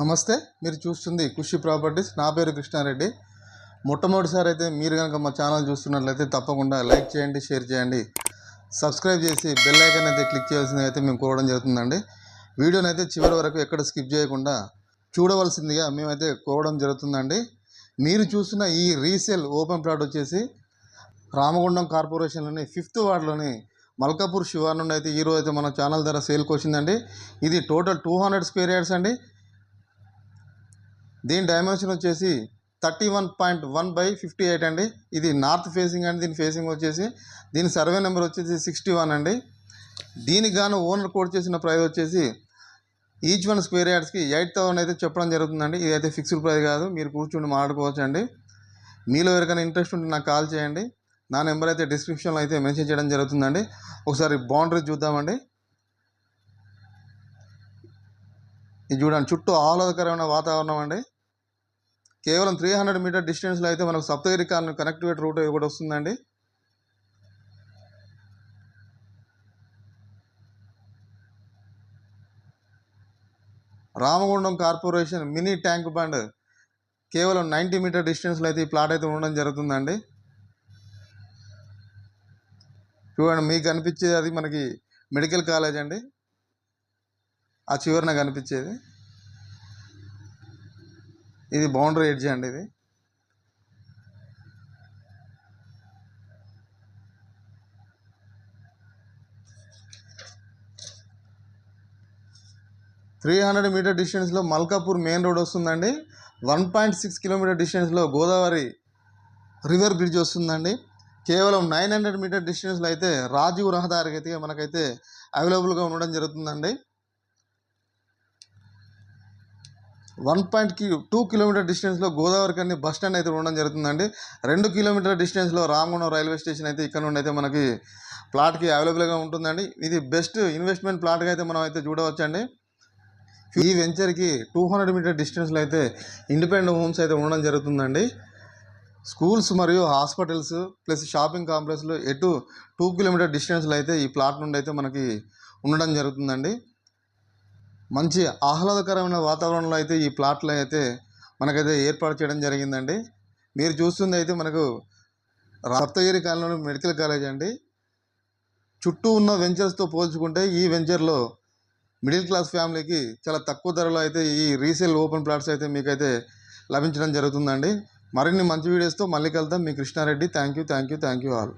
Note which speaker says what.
Speaker 1: నమస్తే మీరు చూస్తుంది ఖుషి ప్రాపర్టీస్. నా పేరు కృష్ణారెడ్డి. మొట్టమొదటిసారి అయితే మీరు కనుక మా ఛానల్ చూస్తున్నట్లయితే తప్పకుండా లైక్ చేయండి షేర్ చేయండి. సబ్స్క్రైబ్ చేసి బెల్ ఐకాన్ అయితే క్లిక్ చేయాల్సింది అయితే మేము కోరడం జరుగుతుందండి. వీడియోని అయితే చివరి వరకు ఎక్కడ స్కిప్ చేయకుండా చూడవలసిందిగా మేమైతే కోరడం జరుగుతుందండి. మీరు చూస్తున్న ఈ రీసేల్ ఓపెన్ ప్లాట్ వచ్చేసి రామగుండం కార్పొరేషన్లోని ఫిఫ్త్ వార్డులోని మల్కాపూర్ శివార్ నుండి అయితే ఈరోజు అయితే మన ఛానల్ ధర సేల్కి వచ్చిందండి ఇది total two hundred square yards అండి. దీని డైమెన్షన్ వచ్చేసి thirty one point one by fifty eight అండి. ఇది నార్త్ ఫేసింగ్ అండి. దీని ఫేసింగ్ వచ్చేసి దీని సర్వే నెంబర్ వచ్చేసి సిక్స్టీ వన్ అండి. దీనికి గాను ఓనర్ కోడ్ చేసిన ప్రైస్ వచ్చేసి ఈచ్ వన్ స్క్వేర్ యార్డ్స్కి ఎయిట్ థౌసండ్ అయితే చెప్పడం జరుగుతుందండి. ఇది అయితే ఫిక్స్డ్ ప్రైస్ కాదు. మీరు కూర్చుని మాట్లాడుకోవచ్చు అండి మీలో ఎవరికైనా ఇంట్రెస్ట్ ఉంటే నాకు కాల్ చేయండి. నా నెంబర్ అయితే డిస్క్రిప్షన్లో అయితే మెన్షన్ చేయడం జరుగుతుందండి. ఒకసారి బౌండరీ చూద్దామండి. ఇది చూడండి. చుట్టూ ఆహ్లాదకరమైన వాతావరణం అండి. కేవలం త్రీ హండ్రెడ్ మీటర్ డిస్టెన్స్లో అయితే మనకు సప్తగిరి కాలనీ కనెక్టివిటీ రూట్ కూడా వస్తుందండి. Ramagundam corporation mini tank bund కేవలం నైంటీ మీటర్ డిస్టెన్స్లో అయితే ఈ ప్లాట్ అయితే ఉండడం జరుగుతుందండి. చూడండి మీకు కనిపించేది అది మనకి మెడికల్ కాలేజ్ అండి. ఆ చివరిన కనిపించేది. ఇది బౌండరీ ఎడ్జ్ అండి ఇది. త్రీ హండ్రెడ్ మీటర్ డిస్టెన్స్లో మల్కాపూర్ మెయిన్ రోడ్ వస్తుందండి. వన్ పాయింట్ సిక్స్ కిలోమీటర్ డిస్టెన్స్లో గోదావరి రివర్ బ్రిడ్జ్ వస్తుందండి. కేవలం నైన్ హండ్రెడ్ మీటర్ డిస్టెన్స్లో అయితే రాజీవ్ రహదారికి అయితే మనకైతే అవైలబుల్గా ఉండడం జరుగుతుందండి. వన్ పాయింట్కి టూ కిలోమీటర్ డిస్టెన్స్లో గోదావరి కన్నీ బస్ స్టాండ్ అయితే ఉండడం జరుగుతుందండి. రెండు కిలోమీటర్ డిస్టెన్స్లో రామగుండం రైల్వే స్టేషన్ అయితే ఇక్కడ నుండి అయితే మనకి ప్లాట్కి అవైలబుల్గా ఉంటుందండి. ఇది బెస్ట్ ఇన్వెస్ట్మెంట్ ప్లాట్గా అయితే మనం అయితే చూడవచ్చండి. ఈ వెంచర్కి టూ హండ్రెడ్ మీటర్ డిస్టెన్స్లో అయితే ఇండిపెండెంట్ హోమ్స్ అయితే ఉండడం జరుగుతుందండి. స్కూల్స్ మరియు హాస్పిటల్స్ ప్లస్ షాపింగ్ కాంప్లెక్స్లో ఎటు టూ కిలోమీటర్ డిస్టెన్స్లో అయితే ఈ ప్లాట్ నుండి అయితే మనకి ఉండడం జరుగుతుందండి. మంచి ఆహ్లాదకరమైన వాతావరణంలో అయితే ఈ ప్లాట్లు అయితే మనకైతే ఏర్పాటు చేయడం జరిగిందండి. మీరు చూస్తుంది అయితే మనకు రప్తగిరి కాలంలో మెడికల్ కాలేజ్ అండి. చుట్టూ ఉన్న వెంచర్స్తో పోల్చుకుంటే ఈ వెంచర్లో మిడిల్ క్లాస్ ఫ్యామిలీకి చాలా తక్కువ ధరలో అయితే ఈ రీసేల్ ఓపెన్ ప్లాట్స్ అయితే మీకైతే లభించడం జరుగుతుందండి. మరిన్ని మంచి వీడియోస్తో మళ్ళీ కలుద్దాం. మీ Krishnareddy. Thank you thank you thank you all.